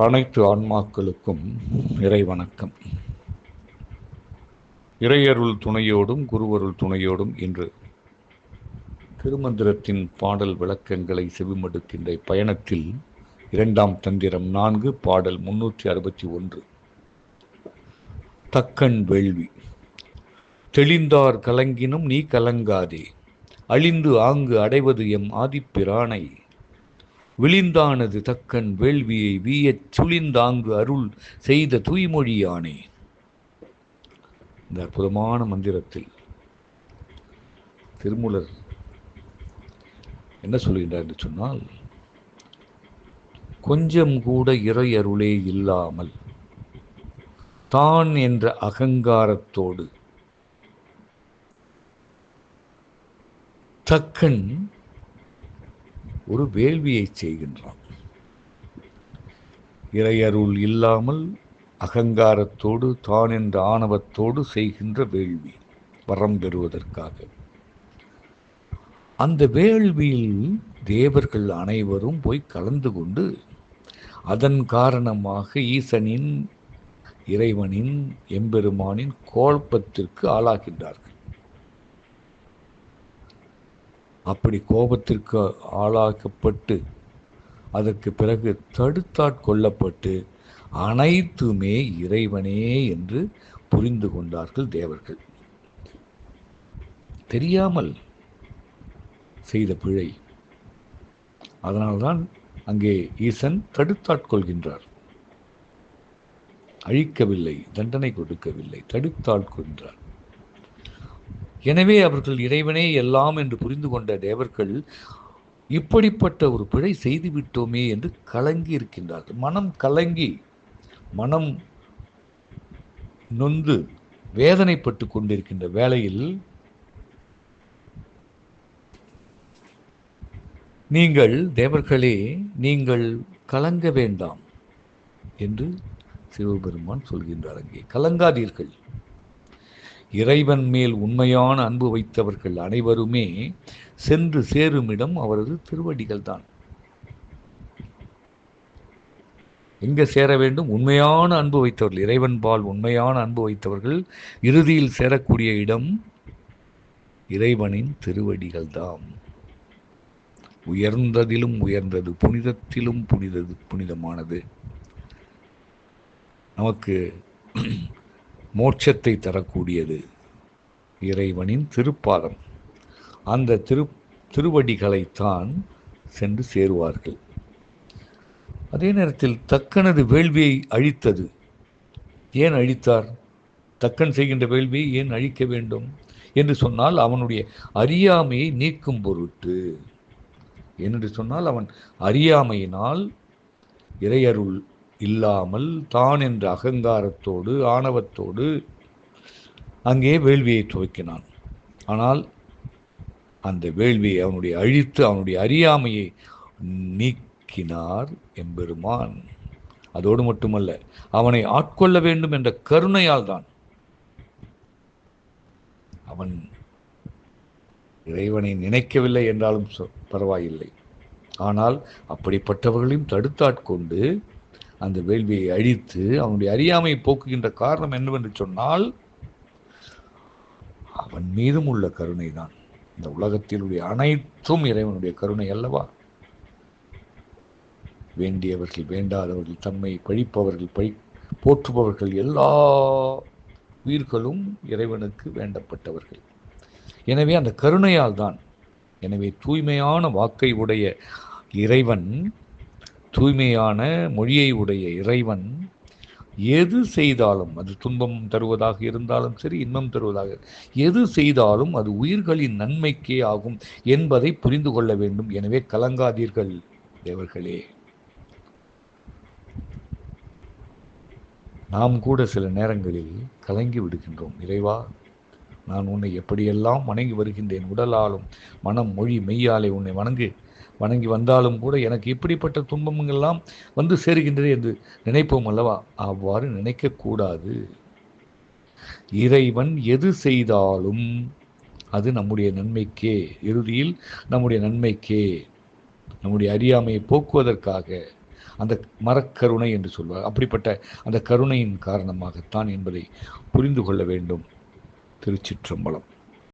அனைத்து ஆன்மாக்களுக்கும் இறை வணக்கம் இறையருள் துணையோடும் குருவருள் துணையோடும் இன்று திருமந்திரத்தின் பாடல் விளக்கங்களை செவிமடுக்கின்ற பயணத்தில் இரண்டாம் தந்திரம் நான்கு பாடல் முன்னூற்றி அறுபத்தி ஒன்று. தக்கன் வேள்வி. தெளிந்தார் கலங்கினும் நீ கலங்காதே. அழிந்து ஆங்கு அடைவது எம் ஆதிப்பிரானை. விழிந்தானது தக்கன் வேள்வியை வீயச் சுழிந்தாங்கு அருள் செய்த தூய்மொழியானே. இந்த அற்புதமான மந்திரத்தில் திருமூலர் என்ன சொல்கின்றார் என்று சொன்னால் கொஞ்சம் கூட இறை அருளே இல்லாமல் தான் என்ற அகங்காரத்தோடு தக்கன் ஒரு வேள்வியை செய்கின்றான். இறையருள் இல்லாமல் அகங்காரத்தோடு தான் என்ற ஆணவத்தோடு செய்கின்ற வேள்வி வரம் பெறுவதற்காக. அந்த வேள்வியில் தேவர்கள் அனைவரும் போய் கலந்து கொண்டு அதன் காரணமாக ஈசனின் இறைவனின் எம்பெருமானின் கோழப்பத்திற்கு ஆளாகின்றார்கள். அப்படி கோபத்திற்கு ஆளாக்கப்பட்டு அதற்கு பிறகு தடுத்தாட்கொள்ளப்பட்டு அனைத்துமே இறைவனே என்று புரிந்து கொண்டார்கள் தேவர்கள். தெரியாமல் செய்த பிழை. அதனால்தான் அங்கே ஈசன் தடுத்தாட்கொள்கின்றார் அழிக்கவில்லை தண்டனை கொடுக்கவில்லை தடுத்தாட்கொள்கின்றார் எனவே அவர்கள் இறைவனே எல்லாம் என்று புரிந்து கொண்ட தேவர்கள் இப்படிப்பட்ட ஒரு பிழை செய்து விட்டோமே என்று கலங்கி இருக்கின்றார்கள். மனம் கலங்கி மனம் நொந்து வேதனைப்பட்டு கொண்டிருக்கின்ற வேளையில் நீங்கள் தேவர்களே நீங்கள் கலங்க வேண்டாம் என்று சிவபெருமான் சொல்கின்றார் அங்கே. கலங்காதீர்கள். இறைவன் மேல் உண்மையான அன்பு வைத்தவர்கள் அனைவருமே சென்று சேருமிடம் அவரது திருவடிகள் தான் எங்க சேர வேண்டும்? உண்மையான அன்பு வைத்தவர்கள். இறைவன் பால் உண்மையான அன்பு வைத்தவர்கள் இறுதியில் சேரக்கூடிய இடம் இறைவனின் திருவடிகள் தான் உயர்ந்ததிலும் உயர்ந்தது புனிதத்திலும் புனிதது புனிதமானது. நமக்கு மோட்சத்தை தரக்கூடியது. இறைவனின் திருப்பாதம். அந்த திரு திருவடிகளைத்தான் சென்று சேருவார்கள். அதே நேரத்தில் தக்கனது வேள்வியை அழித்தது. ஏன் அழித்தார்? தக்கன் செய்கின்ற வேள்வியை ஏன் அழிக்க வேண்டும்? என்று சொன்னால் அவனுடைய அறியாமையை நீக்கும் பொருட்டு. என்று சொன்னால் அவன் அறியாமையினால் இறையருள் இல்லாமல் தான் என்ற அகங்காரத்தோடு ஆணவத்தோடு அங்கே வேள்வியை துவக்கினான். ஆனால் அந்த வேள்வியை அவனுடைய அழித்து அவனுடைய அறியாமையை நீக்கினார் எம்பெருமான். அதோடு மட்டுமல்ல அவனை ஆட்கொள்ள வேண்டும் என்ற கருணையால் தான். அவன் இறைவனை நினைக்கவில்லை என்றாலும் பரவாயில்லை. ஆனால் அப்படிப்பட்டவர்களையும் தடுத்தாட்கொண்டு அந்த வேள்வியை அழித்து அவனுடைய அறியாமையை போக்குகின்ற காரணம் என்னவென்று சொன்னால் அவன் மீதும் உள்ள கருணை தான் இந்த உலகத்திலுடைய அனைத்தும் இறைவனுடைய கருணை அல்லவா? வேண்டியவர்கள் வேண்டாதவர்கள் தம்மை பழிப்பவர்கள் பழி போற்றுபவர்கள் எல்லா உயிர்களும் இறைவனுக்கு வேண்டப்பட்டவர்கள். எனவே அந்த கருணையால் தான் எனவே தூய்மையான வாக்கை உடைய இறைவன் தூய்மையான மொழியை உடைய இறைவன் எது செய்தாலும் அது துன்பம் தருவதாக இருந்தாலும் சரி இன்பம் தருவதாக எது செய்தாலும் அது உயிர்களின் நன்மைக்கே ஆகும் என்பதை புரிந்து கொள்ள வேண்டும். எனவே கலங்காதீர்கள் தேவர்களே. நாம் கூட சில நேரங்களில் கலங்கி விடுகின்றோம். இறைவா நான் உன்னை எப்படியெல்லாம் வணங்கி வருகின்றேன் உடலாலும் மனம் மொழி மெய்யாலே உன்னை வணங்கு. வணங்கி வந்தாலும் கூட எனக்கு இப்படிப்பட்ட துன்பங்கள்லாம் வந்து சேருகின்றது என்று நினைப்போம் அல்லவா? அவ்வாறு நினைக்கக்கூடாது இறைவன் எது செய்தாலும் அது நம்முடைய நன்மைக்கே. இறுதியில் நம்முடைய நன்மைக்கே. நம்முடைய அறியாமையை போக்குவதற்காக அந்த மரக்கருணை என்று சொல்வார். அப்படிப்பட்ட அந்த கருணையின் காரணமாகத்தான் என்பதை புரிந்து கொள்ள வேண்டும். திருச்சிற்றம்பலம்.